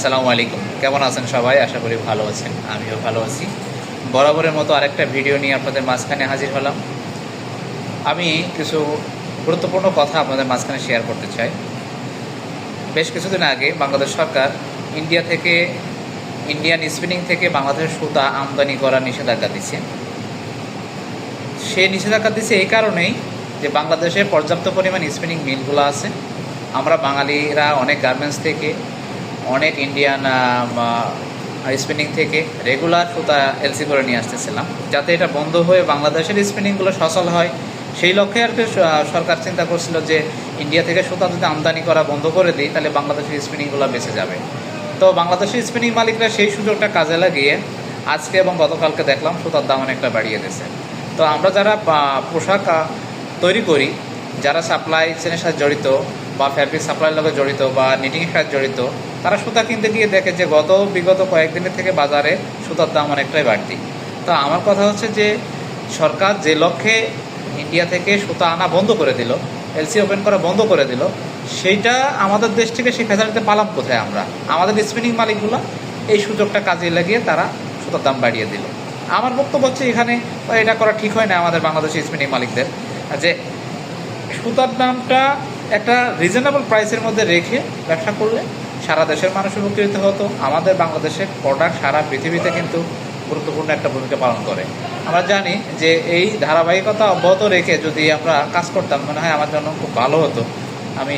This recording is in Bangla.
আসসালামু আলাইকুম। কেমন আছেন সবাই? আশা করি ভালো আছেন। আমিও ভালো আছি। বরাবরের মতো আরেকটা ভিডিও নিয়ে আপনাদের মাঝখানে হাজির হলাম। আমি কিছু গুরুত্বপূর্ণ কথা আপনাদের মাঝখানে শেয়ার করতে চাই। বেশ কিছুদিন আগে বাংলাদেশ সরকার ইন্ডিয়া থেকে ইন্ডিয়ান স্পিনিং থেকে বাংলাদেশের সুতা আমদানি করার নিষেধাজ্ঞা দিচ্ছে। সে নিষেধাজ্ঞা দিচ্ছে এই কারণেই যে বাংলাদেশে পর্যাপ্ত পরিমাণ স্পিনিং মিলগুলো আছে। আমরা বাঙালিরা অনেক গার্মেন্টস থেকে অনেক ইন্ডিয়ান স্পিনিং থেকে রেগুলার সুতা এলসি করে নিয়ে আসতেছিলাম। যাতে এটা বন্ধ হয়ে বাংলাদেশের স্পিনিংগুলো সচল হয়। সেই লক্ষ্যে আর কি সরকার চিন্তা করছিল যে ইন্ডিয়া থেকে সুতা যদি আমদানি করা বন্ধ করে দিই, তাহলে বাংলাদেশের স্পিনিংগুলো বেঁচে যাবে। তো বাংলাদেশের স্পিনিং মালিকরা সেই সুযোগটা কাজে লাগিয়ে আজকে এবং গতকালকে দেখলাম সুতার দাম অনেকটা বাড়িয়ে দিয়েছে। তো আমরা যারা পোশাক তৈরি করি, যারা সাপ্লাই চেনের সাথে জড়িত বা ফ্যাব্রিক সাপ্লাইয়ের লগে জড়িত বা নিটিংয়ের সাথে জড়িত তারা সুতা কিনতে গিয়ে দেখে যে গত, বিগত কয়েকদিনের থেকে বাজারে সুতার দাম অনেকটাই বাড়তি। তো আমার কথা হচ্ছে যে, সরকার যে লক্ষ্যে ইন্ডিয়া থেকে সুতা আনা বন্ধ করে দিল এলসি ওপেন করা বন্ধ করে দিল, সেইটা আমাদের দেশ থেকে সেই ফ্যাসিলিটি পালাম কোথায় আমরা? আমাদের স্পিনিং মালিকগুলো এই সুযোগটা কাজে লাগিয়ে তারা সুতার দাম বাড়িয়ে দিল। আমার বক্তব্য হচ্ছে এখানে এটা করা ঠিক হয় না আমাদের বাংলাদেশের স্পিনিং মালিকদের, যে সুতার দামটা একটা রিজনেবল প্রাইসের মধ্যে রেখে ব্যবসা করলে সারা দেশের মানুষ উপকৃত হতো। আমাদের বাংলাদেশে প্রোডাক্ট সারা পৃথিবীতে কিন্তু গুরুত্বপূর্ণ একটা ভূমিকা পালন করে। আমরা জানি যে এই ধারাবাহিকতা অব্যাহত রেখে যদি আমরা কাজ করতাম, মনে হয় আমার জন্য খুব ভালো হতো। আমি